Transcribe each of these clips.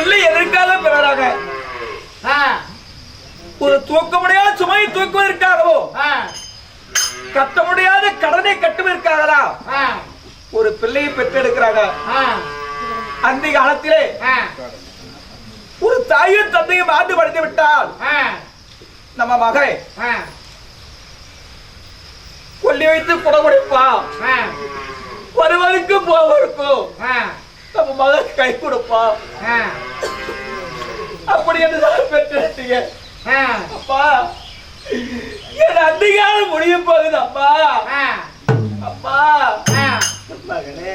பிள்ளை எதற்காக பிறராங்க ஆ, ஒரு தூக்க முடியாத சுமையை தூக்குவதற்காகவோ கட்ட முடியாத கடனை கட்டுவதற்காகலா ஒரு பிள்ளையை பெற்றெடுக்கிறாங்க. அந்த காலத்திலே ஒரு தாயும் தந்தையும் ஆண்டு படைத்து விட்டால் நம்ம மகன் கொல்லி வைத்து குடமுடிப்பா ஆ, வருவதற்கு போவதற்கும் நம்ம மகன் கை கொடுப்பா. ஆ, அப்படி என்று ஆ, அப்பா என் அதிகாரம் முடிய போகுது அப்பா. அப்பா. மகனே.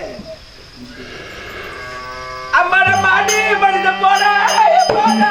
அம்மா அடி படித்த போற போற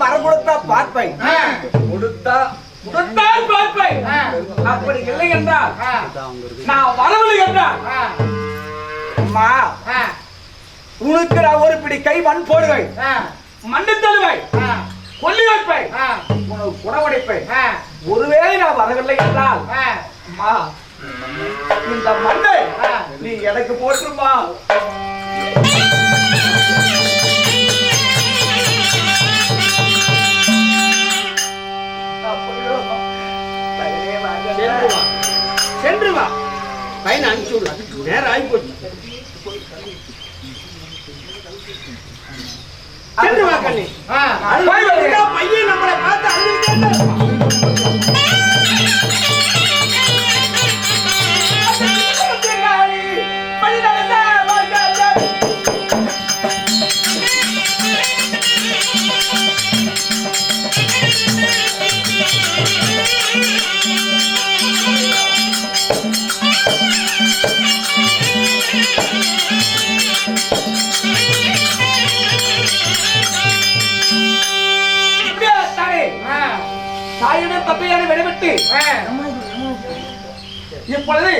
மரம் கொடுத்தா கொடுத்தால் பார்ப்பை ஆ. அப்படி இல்லை என்றால் நான் வரவில்லை என்றால் ஆ, அம்மா உனக்கு நான் ஒரு பிடி கை மண் போடுவேன். மண்ணு ஆ, கொல்லி வைப்பேன். உனக்கு குணவடைப்பேன் ஒருவேளை நான் வரவில்லை என்றால். அம்மா இந்த மண்ணை. நீ எனக்கு போட்டுருமா. சென்று வா. பையனை அனுப்பிச்சு விடு. நேரம் ஆகி போச்சு சென்று வா. கண்ணி பையன் நம்மளை பார்த்து அழுதுகிட்டே தப்பையான விடைபெற்று இப்பொழுது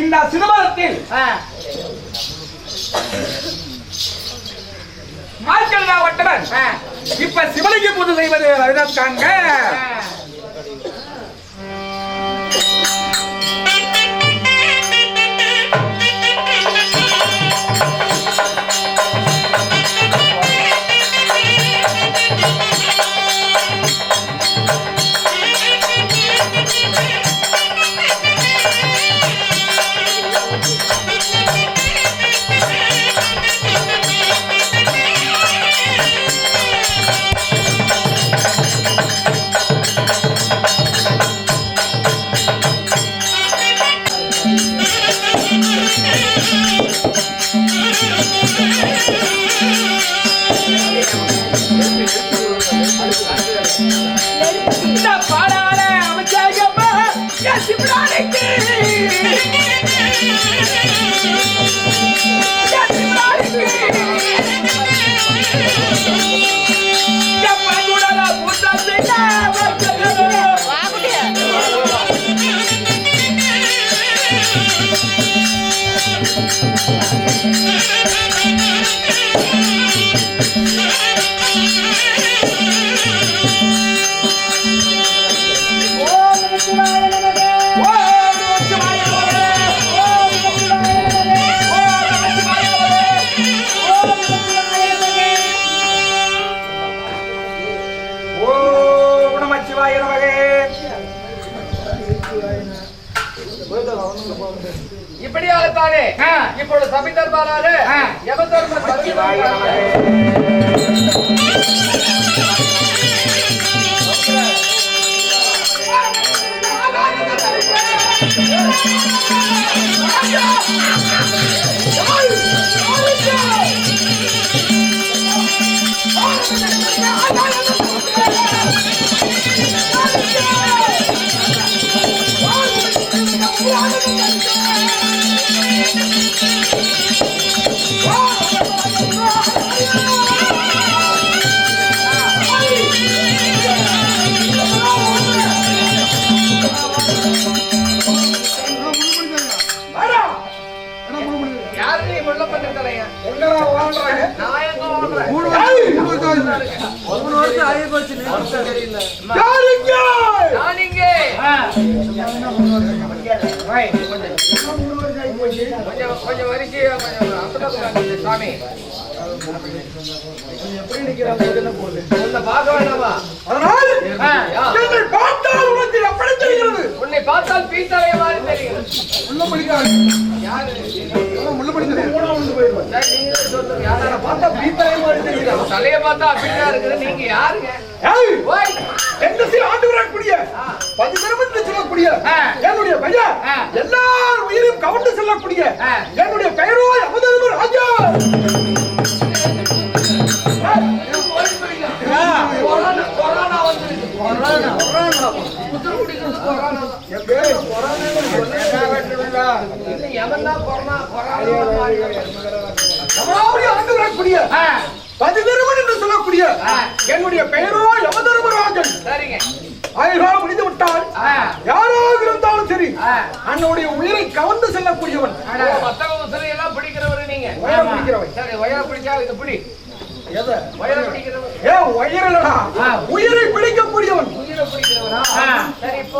இந்த சிதம்பரத்தில். மார்க்கல்லா வட்டவன் இப்ப சிவலிங்க பூஜை செய்வது அதற்காங்க सर्वधर्म सचिवाय नमः நான் இங்கே கொஞ்சம் கொஞ்சம் கொஞ்சம் உன்னை பார்க்க வேண்டாமா? பார்த்தால் சரி, நீங்களே பார்த்தா பீத்தாலே மாதிரி தெரியும் தலையை பார்த்தா அப்படிதான் இருக்குது. நீங்க யாருங்க? ஓய்! ஆ. சொல்லக்கூடிய ஆ. என்னுடைய பையன். எல்லார் உயிரையும் கவர்ந்து செல்லக்கூடிய. என்னுடைய பெயரோ Amutharma Raja. Corona corona corona. வரக்கூடிய பதிதருமன் என்று சொல்லக்கூடிய. என்னுடைய பெயரோ யமதர்மராஜன். சரிங்க. ஆயுகா முடிந்து விட்டால். யாராக இருந்தாலும் சரி. அன்னுடைய உயிரை கவர்ந்து செல்லக்கூடியவன். மத்தவங்க எல்லாம் பிடிக்கிறவரு நீங்க. உயரம் பிடிக்கிறவன். சரி வயலை பிடிச்சா இது பிடி. வயலை ஏ. உயிரை பிடிக்கக்கூடியவன்.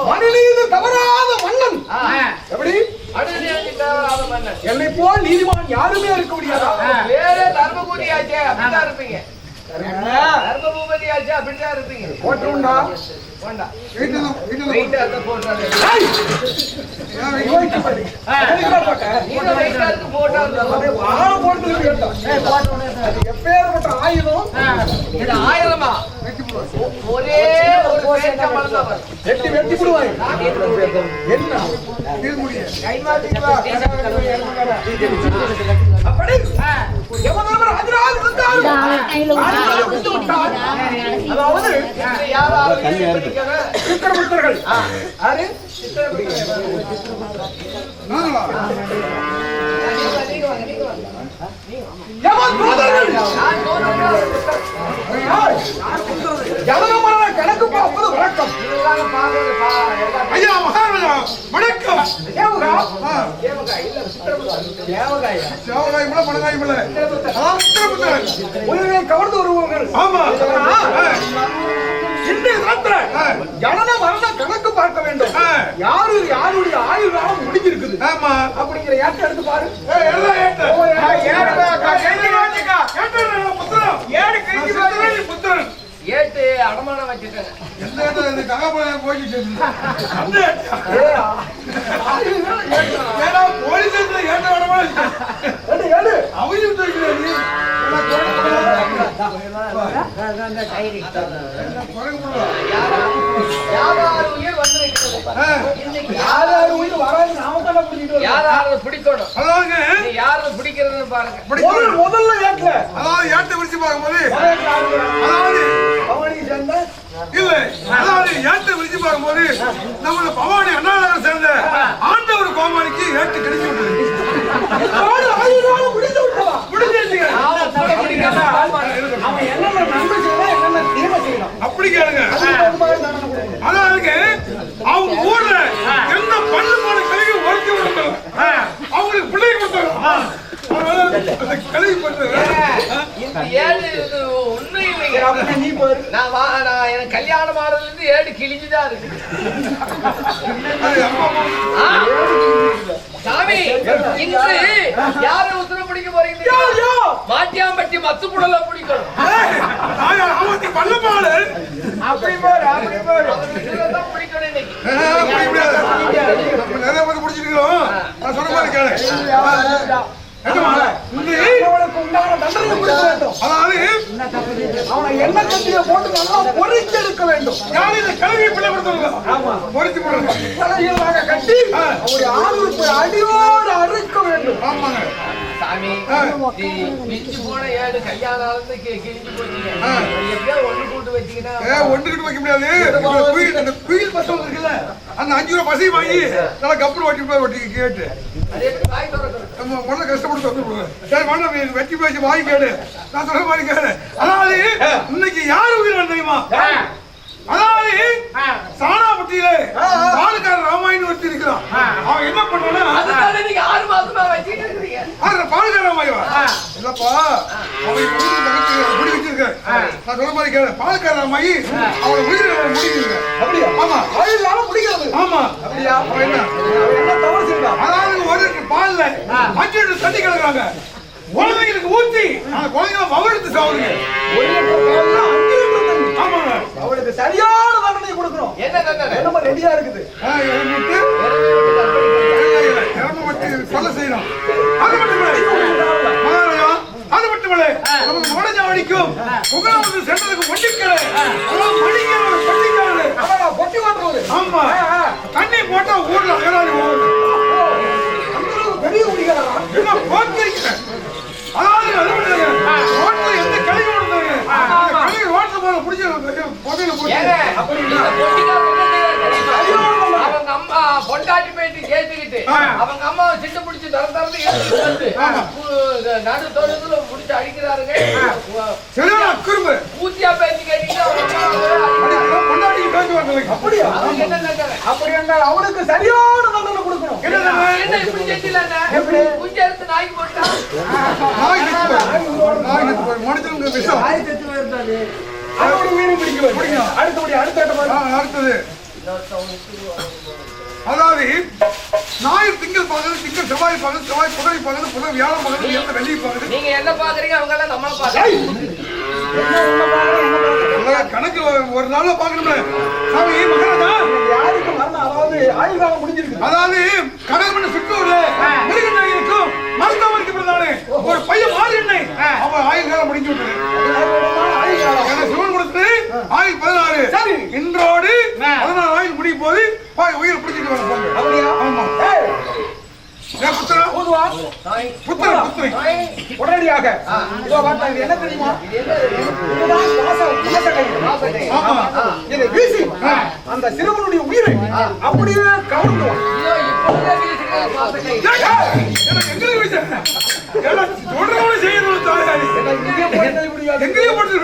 மனுநீதி தவறாத மன்னன். எப்படி? என்னை போல் நீதிமான் யாருமே இருக்க முடியாதா? ஆ. வேற தர்மபூதி ஆச்சே அப்படிதான் இருப்பீங்க. தர்மபூபதி ஆச்சே அப்படிதான் இருப்பீங்க. போட்டுண்டா வேண்டாம் வெயிட்டா இருந்தா போட்டாரு நீங்க வெயிட்டா இருக்கு போட்டா எப்பேற்பட்ட ஆயுதம்? இது ஆயிரமா ஒரே ஒரு வெட்டி வெட்டி விடுவாய் என்ன? அப்படி முடித்து விட்டால், அதாவது யாராவது தூதர்கள்? நான் தோணுங்க ஜனகமரண கணக்கு பார்ப்பது வழக்கம். ஐயா மகாராஜா வணக்கம். தேவகா? தேவகா இல்ல சித்திரபுத்திரன் தேவகாயா? சேவகாய் கூட பணங்காய் இல்ல அதான் சித்திரபுத்திரன். உயிரை கவர்ந்து வருவார்கள் ஆமா. இன்றைய ராத்திர ஜனன மரண கணக்கு பார்க்க வேண்டும். யாரு யாருடைய ஆயுள் காலம் முடிஞ்சிருக்குது? ஆமா. அப்படிங்கிற ஏற்ற எடுத்து பாரு. ஏய், உயிர் வராது நாம தானே பிடிச்சிட்டு வரோம். யாராவது பிடிக்கணும். அதாவதுங்க, நீ யாரு பிடிக்கிறதுன்னு பாருங்க. முதல்ல ஏற்ற அதாவது ஏத்தை விரிச்சு பார்க்கும்போது? அதாவது பவானியை சேர்ந்த இல்ல அதாவது ஏத்தை விரிச்சு பார்க்கும்போது நம்மள பவானி அண்ணாநகர் சேர்ந்த ஆண்டவர் கோமாளிக்கு ஏத்து கிடைச்சு விட்டது. அப்படி கேளுங்க. அதாவது அவங்க ஊர்ல எந்த பல்லு போன கல்வி ஒருத்தி விடுறாங்க அவங்களுக்கு பிள்ளைங்க கொடுத்தாங்க அந்த கல்வி பண்றது இந்த நீ பாரு. நான் வா நான் எனக்கு கல்யாணம் ஆனதுல இருந்து ஏடு கிழிஞ்சுதான் இருக்கு? சாமி இன்று யாரை உத்தரவு பிடிக்க போறீங்க? மாட்டியாம்பட்டி மத்து புடல பிடிக்கணும். அப்படி பாரு அப்படி தான் பிடிக்கணும் இன்னைக்கு. அப்படி முடியாது நம்ம நிறைய பேர் கொடுக்க வேண்டும். அதாவது அவனை எண்ணெய் கட்டிய போட்டு நல்லா பொறிச்சு எடுக்க வேண்டும். யார் இந்த கல்வி பிள்ளை கொடுத்தவங்க? பொறிச்சு போடுறாங்க கட்டி. அவருடைய ஆளுக்கு அடியோடு அறுக்க வேண்டும். ஆமாங்க. சாமி மிஞ்சி போன ஏழு கல்யாணம் கிழிஞ்சு போச்சீங்க. எப்படியோ ஒண்ணு கூட்டு வச்சீங்கன்னா ஒன்றுகிட்டு வைக்க முடியாது. குயில் அந்த குயில் பஸ் இருக்குல்ல அந்த அஞ்சு ரூபா பசி வாங்கி நல்லா கப்பல் ஓட்டி போய் ஓட்டி கேட்டு. முதல்ல கஷ்டப்பட்டு வந்துருவோம் சரி மண்ண வெட்டி வாங்கி கேடு நான் சொல்ற மாதிரி கேடு அதாவது இன்னைக்கு யாரு உயிர் தெரியுமா? அதாவது சாணாப்பட்டியில பாலுக்கார ராமாயணம் ஒருத்தி இருக்கிறான் அவன் என்ன பண்ணுவானா அதுதானே நீங்க ஆறு மாசமா வச்சுட்டு இருக்கீங்க பாலுக்கார ராமாயவா இல்லப்பா அவன் முடி வச்சிருக்க நான் சொல்ற மாதிரி கேளு பாலுக்கார ராமாயி அவன் உயிர் முடியுங்க அப்படியா? ஆமா. ஆயுளால முடிகிறது ஆமா. அப்படியா? அவன் என்ன? என்ன தவறு செய்தான் அதாவது ஒரு பால்ல லிட்டர் தண்ணி கலக்குறாங்க. குழந்தைங்களுக்கு ஊத்தி அந்த குழந்தைங்க மகிழ்ந்து சாவுங்க ஒரு லிட்டர் பால்ல அஞ்சு லிட்டர் தண்ணி ஆமாங்க அவளுக்கு சரியான தண்டனை கொடுக்கணும் என்ன தண்டனை? நம்ம ரெடியா இருக்குது. கொலை செய்யணும். அது மட்டும் அது புகழாவது சென்றதுக்கு பொட்டி ஓட்டுறது. ஆமா. தண்ணி போட்டா ஊர்ல அகராதி பெரிய குடிக்கிறாரா என்ன? புதையில போட்டு. ஏங்க, இந்த பொட்டிக்காரன் என்ன செய்யறாரு தெரியுமா? அவங்க அம்மா பொண்டாட்டி போயிட்டு கேட்டுக்கிட்டு. அவங்க அம்மாவை சிட்டு பிடிச்சி தர. கு- நடு முடிச்சு அடிக்கிறாருங்க. பேச்சு கேட்டீங்கன்னா தண்டனை? அப்படி என்றால் அவனுக்கு சரியான தண்டனை கொடுக்கணும். என்ன இப்படி? குஞ்சு எடுத்து நாய்க்கு போட்டா? நாய் செத்து போய் நாய் செத்து போய் மனுஷனுக்கு போயிருந்தாரு அதோட மீன் பிடிக்க. அடுத்தபடி அடுத்த அடுத்தது. அதாவது ஞாயிறு திங்கள் பகல் திங்கள் செவ்வாய் பகல் செவ்வாய் புதவி புதன் வியாழன் பகல் எந்த வெள்ளி பகல். நீங்க என்ன பாக்குறீங்க? அவங்க எல்லாம் நம்மள பாக்குறாங்க. கணக்கு ஒரு நாள்ல பாக்கணும்ல சாமி மகாராஜா? யாருக்கு மரணம் அதாவது ஆயுள் காலம் முடிஞ்சிருக்கு? அதாவது கடற்கரை சுற்றூர்ல மிருகநாயகனுக்கும் மருத்துவருக்கு பிறந்தானே ஒரு பையன் மாறி எண்ணெய் அவன் ஆயுள் காலம் முடிஞ்சு விட்டது. சிவன் கொடுத்து ஆயுள் பதினாறு. சரி. உடனடியாக இதோ பார்த்தா இது என்ன தெரியுமா? இதுதான் வாச வாச கை ஆமா. இதை வீசி. அந்த சிறுவனுடைய உயிரை அப்படியே கவர்ந்து வா. ஐயோ இப்பவே வீசுறீங்க பாத்துக்கங்க ஏய், எனக்கு எங்கேயும் வச்சேன் ஏடா, சொல்றவனை செய்யணும் தாயாரி இங்கே போய் முடியாது எங்கேயும் போட்டு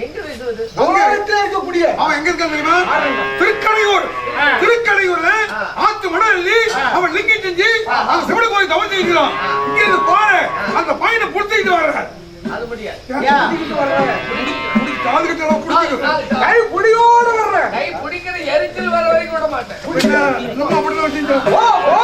எங்க வீசுவது? உலகத்திலே இருக்கக்கூடிய அவன் எங்க இருக்கான் தெரியுமா? திருக்கடையூர். திருக்கடையூர்ல ஆத்து மடம் அள்ளி அவன் லிங்கம் செஞ்சு அந்த சிவன கோயில் தவம் செய்கிறான் இங்க இருந்து பாரு அந்த பையனை புடிச்சிட்டு வர்ற அது முடியாது. பிடிக்கிட்டு வர்றாங்க. காது கிட்ட எல்லாம் புடிச்சிட்டு கை புடியோடு வர்ற கை பிடிக்கிற எரிச்சல் வர வரைக்கும் விட மாட்டேன். நம்ம அப்படிதான் செஞ்சோம் ஓ ஓ.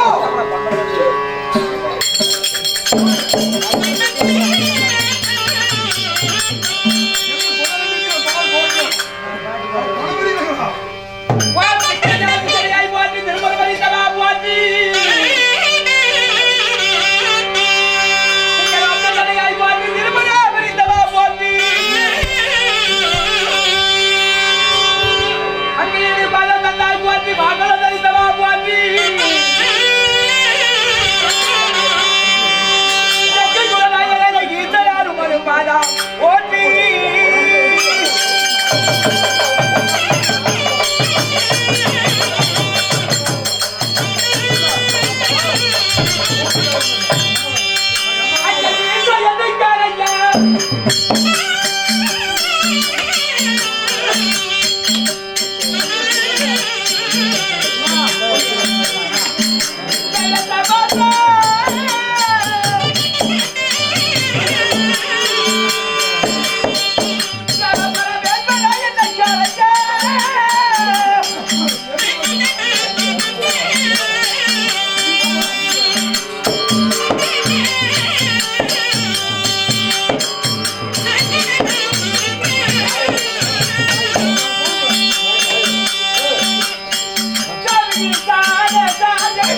verdade.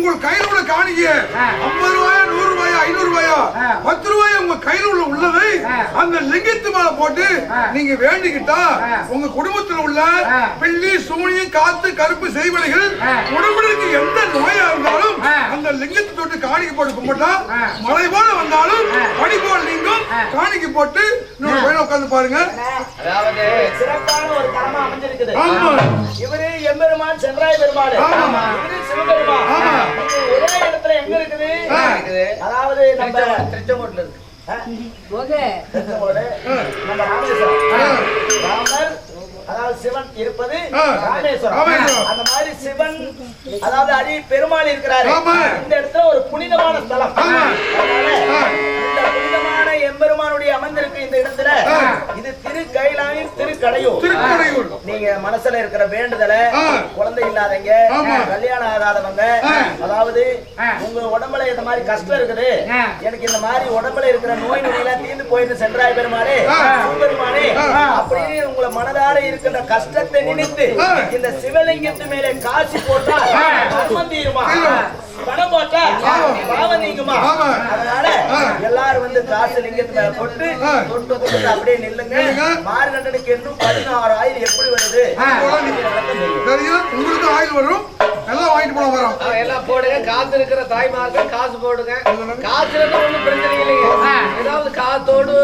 உங்கள் கையில் உள்ள காணிக்க அந்த லிங்கத்து மேல போட்டு நீங்க வேண்டிக்கிட்டா உங்க குடும்பத்தில் உள்ள பில்லி சூனியம் காத்து கருப்பு செய்வனைகள் உடம்புக்கு எந்த நோயா இருந்தாலும் அந்த லிங்கத்தை தொட்டு காணிக்கை போட்டு கும்பிட்டா மழை போல வந்தாலும் பனி போல் நீங்கும் காணிக்கை போட்டு இன்னொரு பையனை உட்கார்ந்து பாருங்க. அதாவது சிறப்பான ஒரு தலமா அமைஞ்சிருக்குது. ஆமா. இவரு எம்பெருமான் சென்றாய் பெருமாள். ஆமா. இவரு சிவபெருமான் ஆமா. ஒரே இடத்துல எங்க. இருக்குது. அதாவது நம்ம திருச்செங்கோட்டுல ராமர் அதாவது சிவன் இருப்பது. ராமேஸ்வரம். அந்த மாதிரி சிவன் அதாவது அடி பெருமாள் இருக்கிறாரு. இந்த இடத்துல ஒரு புனிதமான ஸ்தலம். அதனால எம்பெருமானுடைய அமர்ந்திருக்கு இந்த இடத்துல. இது திரு கைலாயம் திருக்கடையூர் திருக்கடையூர் நீங்க மனசுல இருக்கிற வேண்டுதல. குழந்தை இல்லாதவங்க. கல்யாணம் ஆகாதவங்க. அதாவது உங்க உடம்புல இந்த மாதிரி கஷ்டம் இருக்குது எனக்கு இந்த மாதிரி உடம்புல இருக்கிற நோய் நொடியெல்லாம் தீர்ந்து போயிருந்து சென்றாய் பெருமானே. பெருமானே. அப்படின்னு மனதார இருக்கின்ற கஷ்டத்தை நினைத்து. இந்த சிவலிங்கத்து மேலே காசி போட்டா கர்மம் தீருமா? தீரும். பணம் போட்டா பாவம் நீங்குமா. அதனால. எல்லாரும் வந்து காசு லிங்கத்து மேல போட்டு. தொட்டு தொட்டு அப்படியே நில்லுங்க. மார்கண்டனுக்கு இன்னும் பதினாறு ஆயிரம் எப்படி வருது? உங்களுக்கு ஆயில் வரும். எல்லாம் வாங்கிட்டு போன வரோம். எல்லாம் போடுங்க. காசு இருக்கிற தாய்மார்கள் காசு போடுங்க. காசு ஒண்ணும் பிரச்சனை இல்லைங்க. ஏதாவது காத்தோடு